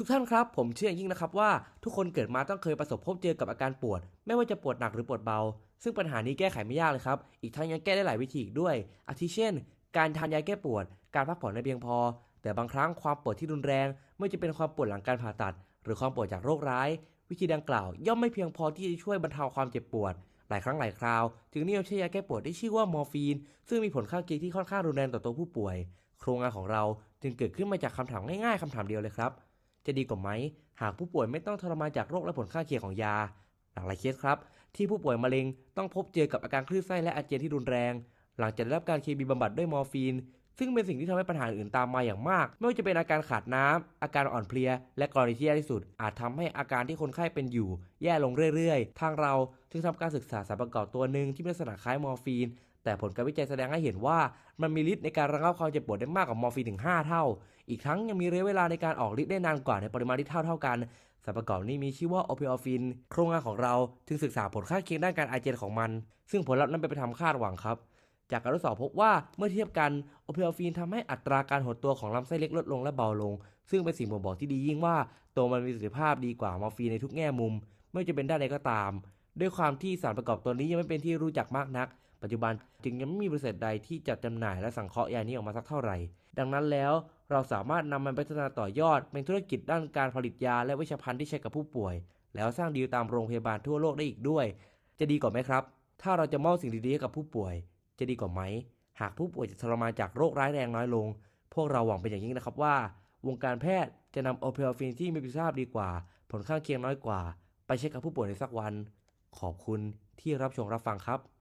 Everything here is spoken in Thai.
ทุกท่านครับ ผมเชื่ออย่างยิ่งนะครับว่าทุกคนเกิดมาต้องเคยประสบพบเจอกับอาการปวด ไม่ว่าจะปวดหนักหรือปวดเบา ซึ่งปัญหานี้แก้ไขไม่ยากเลยครับ อีกทั้งยังแก้ได้หลายวิธีอีกด้วย อาทิเช่น การทานยาแก้ปวด การพักผ่อนให้เพียงพอ แต่บางครั้งความปวดที่รุนแรง ไม่จะเป็นความปวดหลังการผ่าตัด หรือความปวดจากโรคร้าย วิธีดังกล่าว ย่อมไม่เพียงพอที่จะช่วยบรรเทาความเจ็บปวด หลายครั้งหลายคราวจึงนิยมใช้ยาแก้ปวดที่ชื่อว่ามอร์ฟีน ซึ่งมีผลข้างเคียงที่ค่อนข้างรุนแรงต่อตัวผู้ป่วย โครงงานของเราจึงเกิดขึ้นมาจากคำถามง่ายๆคำถามเดียวเลยครับ จะดีกว่าไหม หากผู้ป่วยไม่ต้องทรมานจากโรคและผลข้างเคียงของยา หลากหลายเคสครับ ที่ผู้ป่วยมะเร็งต้องพบเจอกับอาการคลื่นไส้และอาเจียนที่รุนแรง หลังจากได้รับการเคมีบำบัดด้วยมอร์ฟีน ซึ่งเป็นสิ่งที่ทำให้ปัญหาอื่นตามมาอย่างมาก ไม่ว่าจะเป็นอาการขาดน้ำอาการอ่อนเพลีย และกรณีที่แย่ที่สุด อาจทำให้อาการที่คนไข้เป็นอยู่ แย่ลงเรื่อยๆ ทางเราจึงทำการศึกษาสารประกอบตัวหนึ่งที่มีลักษณะคล้ายมอร์ฟีน แต่ผลการวิจัยแสดงให้เห็นว่า มันมีฤทธิ์ในการระงับความเจ็บปวดได้มากกว่ามอร์ฟีนถึง 5 เท่า อีกทั้งยังมีระยะเวลาในการออกฤทธิ์ได้นานกว่าในปริมาณที่เท่าเท่ากันสารประกอบนี้มีชื่อว่าโอพิออฟิน โครงงานของเราจึงศึกษาผลข้างเคียงด้านการอาเจียนของมัน ซึ่งผลลัพธ์นั้นเป็นไปตามคาดหวังครับ จากการทดสอบพบว่าเมื่อเทียบกันโอพิออฟินทำให้อัตราการหดตัวของลำไส้เล็กลดลงและเบาลง ซึ่งเป็นสิ่งบ่งบอกที่ดียิ่งว่า ตัวมันมีประสิทธิภาพดีกว่ามอร์ฟีนในทุกแง่มุม ไม่ว่าจะเป็นด้านใดก็ตาม ด้วยความที่สารประกอบตัวนี้ยังไม่เป็นที่รู้จักมากนัก ปัจจุบันจึงยังไม่มีบริษัทใดที่จัดจำหน่ายและสังเคราะห์ยานี้ออกมาสักเท่าไหร่ ดังนั้นแล้วเราสามารถนำมันไปพัฒนาต่อยอด เป็นธุรกิจด้านการผลิตยาและเวชภัณฑ์ที่ใช้กับผู้ป่วย แล้วสร้างดีลตามโรงพยาบาลทั่วโลกได้อีกด้วย จะดีกว่าไหมครับ ถ้าเราจะมอบสิ่งดีๆให้กับผู้ป่วย จะดีกว่าไหม หากผู้ป่วยจะทรมานจากโรคร้ายแรงน้อยลง พวกเราหวังเป็นอย่างยิ่งนะครับว่า วงการแพทย์จะนำโอเ a ฟินที่มีประสิทธิภาพดีกว่า ผลข้างเคียงน้อยกว่า ไปใช้กับผู้ป่วยในสักวัน ขอบคุณที่รับชมรับฟังครับ